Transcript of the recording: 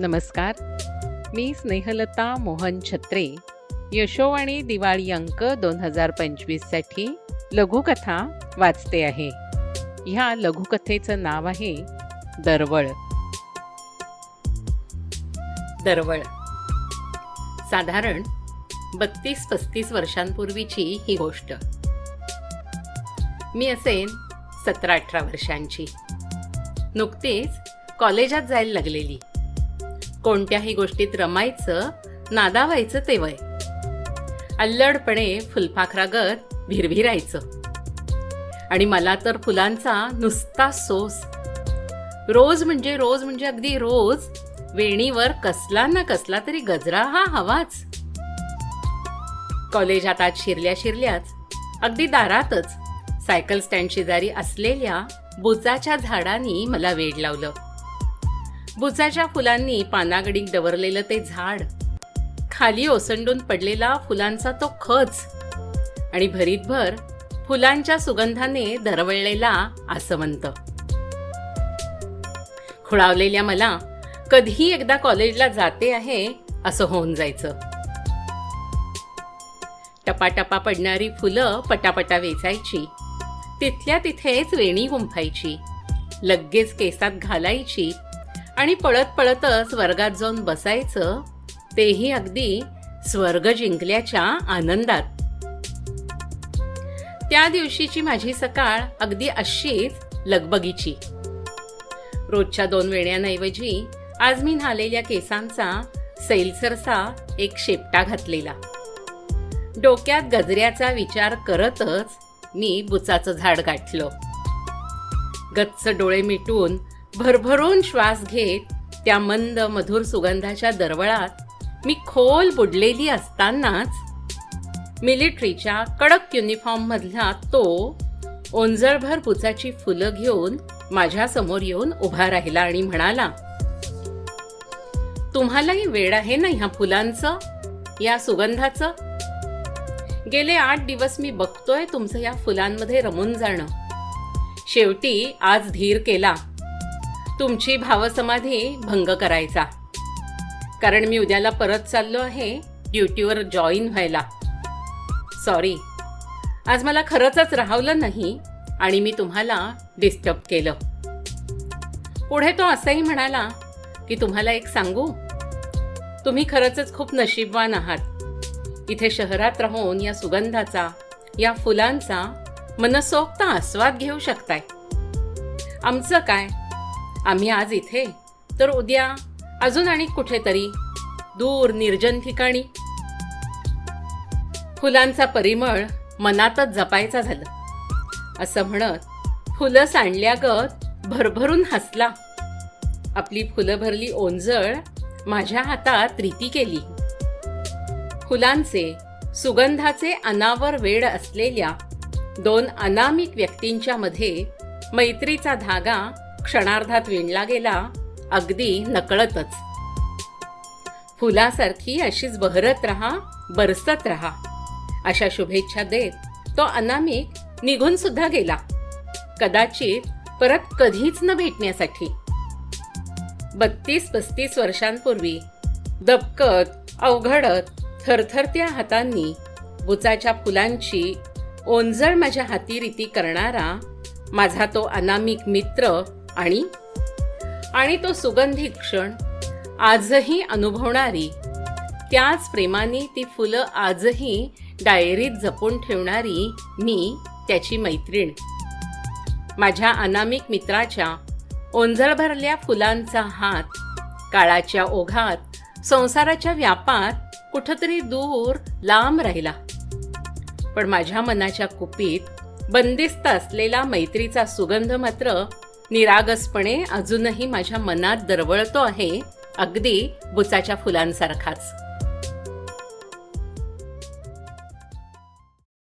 नमस्कार. मी स्नेहलता मोहन छत्रे. यशोवाणी दिवाळी अंक दोन हजार पंचवीससाठी लघुकथा वाचते आहे. ह्या लघुकथेचं नाव आहे दरवळ. दरवळ. साधारण बत्तीस पस्तीस वर्षांपूर्वीची ही गोष्ट. मी असेन सतरा अठरा वर्षांची. नुकतीच कॉलेजात जायला लागलेली. कोणत्याही गोष्टीत रमायचं नादावायचं ते वय. अल्लडपणे फुलपाखरागत भिरभिरायचं. आणि मला तर फुलांचा नुसता सोस. रोज म्हणजे रोज म्हणजे अगदी रोज. वेणीवर कसला ना कसला तरी गजरा हा हवाच. कॉलेजात आज शिरल्या शिरल्याच अगदी दारातच सायकल स्टँड शेजारी असलेल्या बुचाच्या झाडांनी मला वेड लावलं. बुचाच्या फुलांनी पानागडी डवरलेलं ते झाड. खाली ओसंडून पडलेला फुलांचा तो खच. आणि भरीतभर फुलांच्या सुगंधाने दरवळलेला आसवंत. खुळावलेल्या मला कधीही एकदा कॉलेजला जाते आहे असं होऊन जायचं. टपाटपा पडणारी फुलं पटापटा वेचायची. तिथल्या तिथेच वेणी गुंफायची. लगेच केसात घालायची. आणि पळत पळतच वर्गात जाऊन बसायचं तेही अगदी स्वर्ग जिंकल्याच्या आनंदात. त्या दिवशीची माझी सकाळ अगदी अशीच लगबगीची. रोजच्या दोन वेण्यांऐवजी आज मी न्हालेल्या केसांचा सैलसरसा एक शेपटा घातलेला. डोक्यात गजऱ्याचा विचार करतच मी बुचाचं झाड गाठलं. गच्च डोळे मिटून भरभरून श्वास घेत त्या मंद मधुर सुगंधाच्या दरवळात मी खोल बुडलेली असतानाच मिलिटरीच्या कडक युनिफॉर्ममधला तो ओंजळभर पुचाची फुलं घेऊन माझ्यासमोर येऊन उभा राहिला आणि म्हणाला तुम्हालाही वेळ आहे ना ह्या फुलांचं? या सुगंधाचं? गेले आठ दिवस मी बघतोय तुमचं या फुलांमध्ये रमून जाणं. शेवटी आज धीर केला. तुमची भावसमाधी भंग करायचा. कारण मी उद्याला परत चाललो आहे ड्युटीवर जॉईन व्हायला. सॉरी. आज मला खरंच राहवलं नाही आणि मी तुम्हाला डिस्टर्ब केलं. पुढे तो असंही म्हणाला की तुम्हाला एक सांगू? तुम्ही खरंच खूप नशीबवान आहात. इथे शहरात राहून या सुगंधाचा या फुलांचा मनसोक्त आस्वाद घेऊ शकताय. आमचं काय? आम्ही आज इथे. तर उद्या अजून आणि कुठेतरी दूर निर्जन ठिकाणी. फुलांचा परिमळ मनातच जपायचा झालं. असं म्हणत फुलं सांडल्यागत भरभरून हसला. आपली फुलं भरली ओंजळ माझ्या हातात रीती केली. फुलांचे सुगंधाचे अनावर वेड असलेल्या दोन अनामिक व्यक्तींच्या मध्ये मैत्रीचा धागा क्षणार्धात विणला गेला अगदी नकळतच. फुलासारखी अशीच बहरत राहा बरसत राहा. अशा शुभेच्छा देत तो अनामिक निघून सुद्धा गेला. कदाचित परत कधीच न भेटण्यासाठी. बत्तीस पस्तीस वर्षांपूर्वी दबकत अवघडत थरथरत्या हातांनी बुचाच्या फुलांची ओंजळ माझ्या हातीरीती करणारा माझा तो अनामिक मित्र आणि आणि तो सुगंधी क्षण आजही अनुभवणारी त्याच प्रेमाने ती फुलं आजही डायरीत जपून ठेवणारी मी त्याची मैत्रीण. माझ्या अनामिक मित्राच्या ओंजळ भरल्या फुलांचा हात काळाच्या ओघात संसाराच्या व्यापात कुठंतरी दूर लांब राहिला. पण माझ्या मनाच्या कुपीत बंदिस्त असलेला मैत्रीचा सुगंध मात्र निरागसपणे अजूनही माझ्या मनात दरवळतो आहे अगदी बुचाच्या फुलांसारखाच.